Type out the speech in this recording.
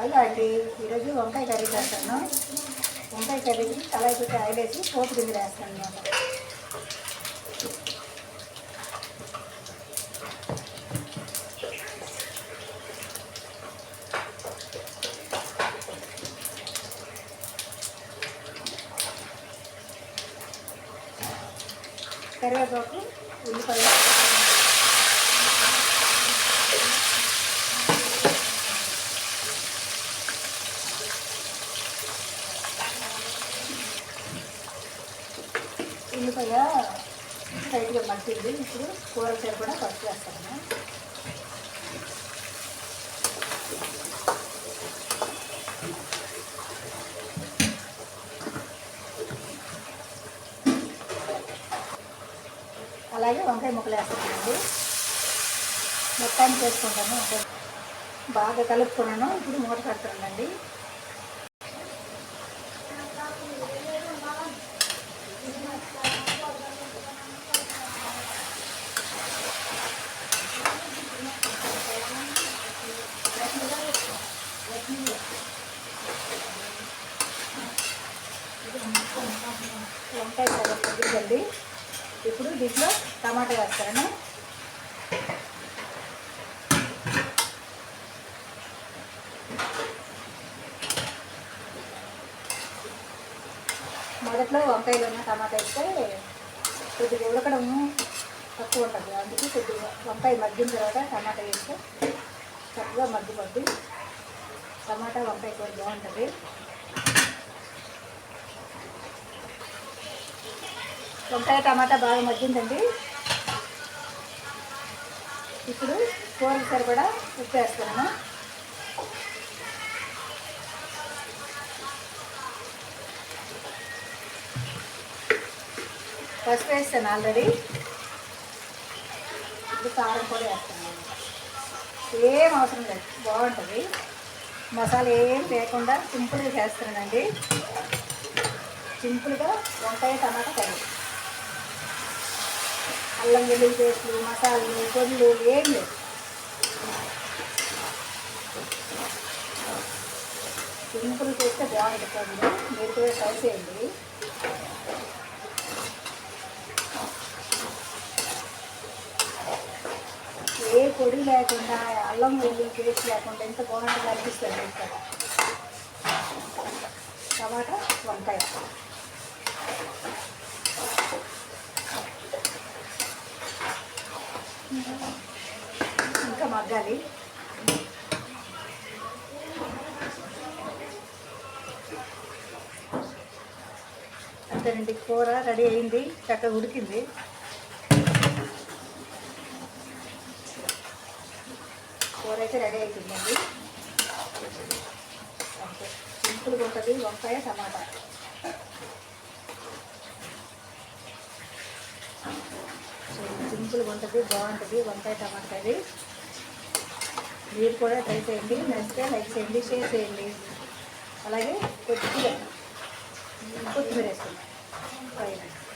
Hello అండి ఈరోజు వంకాయ కర్రీ చేస్తాను. వంకాయ కర్రీకి కళాయి పెట్టి ఆయిల్ వేసి పోపు గింజలు వేస్తాను అనమాట కరివేపాకు ఉల్లిపాయ ఉల్లిపాయ టైట్గా మట్టింది. ఇప్పుడు కూర కూడా కట్ చేస్తాను. అలాగే వంకాయ ముక్కలు వేస్తానండి. మొత్తానికి వేసుకుంటాను బాగా కలుపుకున్నాను. ఇప్పుడు మూట కడుతున్నానండి వంకాయ సగం తగ్గిందండి ఇప్పుడు దీంట్లో టమాటా వేస్తాను. మొదట్లో వంకాయలు ఉన్న టమాటా వేస్తే కొద్దిగా ఉడకడం తక్కువ ఉంటుంది. అందుకే కొద్దిగా వంకాయ మగ్గిన తర్వాత టమాటా వేస్తే చక్కగా మగ్గిపోద్ది. టమాటా వంకాయ కూర బాగుంటుంది. వంకాయ టమాటా బాగా మగ్గిందండి. ఇప్పుడు కూరకి సరిపడా ఉప్పు వేస్తున్నాను. పసుపు వేస్తాను ఆల్రెడీ. ఇప్పుడు కారం కూడా వేస్తాను ఏం అవసరం లేదు బాగుంటుంది. మసాలా ఏం లేకుండా సింపుల్గా చేస్తున్నానండి. సింపుల్గా వంకాయ టమాటా కర్రీ. అల్లం వెల్లుల్లి పేస్టులు మసాలాలు పొడులు ఏం లేదు. సింపుల్ చేస్తే బాగుంటుంది. మీరు కూడా ట్రై చేయండి. ఏ పొడి లేకుండా అల్లం వెల్లుల్లి పేస్ట్ లేకుండా ఎంత బాగుంటుంది అనిపిస్తుంది ఇక్కడ. టమాటా వంకాయ. ఇంకా మగ్గాలి. అంతేనండి కూర రెడీ అయింది చక్కగా ఉడికింది. కూర అయితే రెడీ అవుతుందండి సింపుల్గా ఉంటుంది వంకాయ టమాటా. సింపుల్గా ఉంటుంది బాగుంటుంది వంకాయ టమాటాది మీరు కూడా ట్రై చేయండి నచ్చితే లైక్ చేయండి షేర్ చేయండి. అలాగే కొద్దిగా కొత్తిమీర వేసుకుందాం. పైన అంతే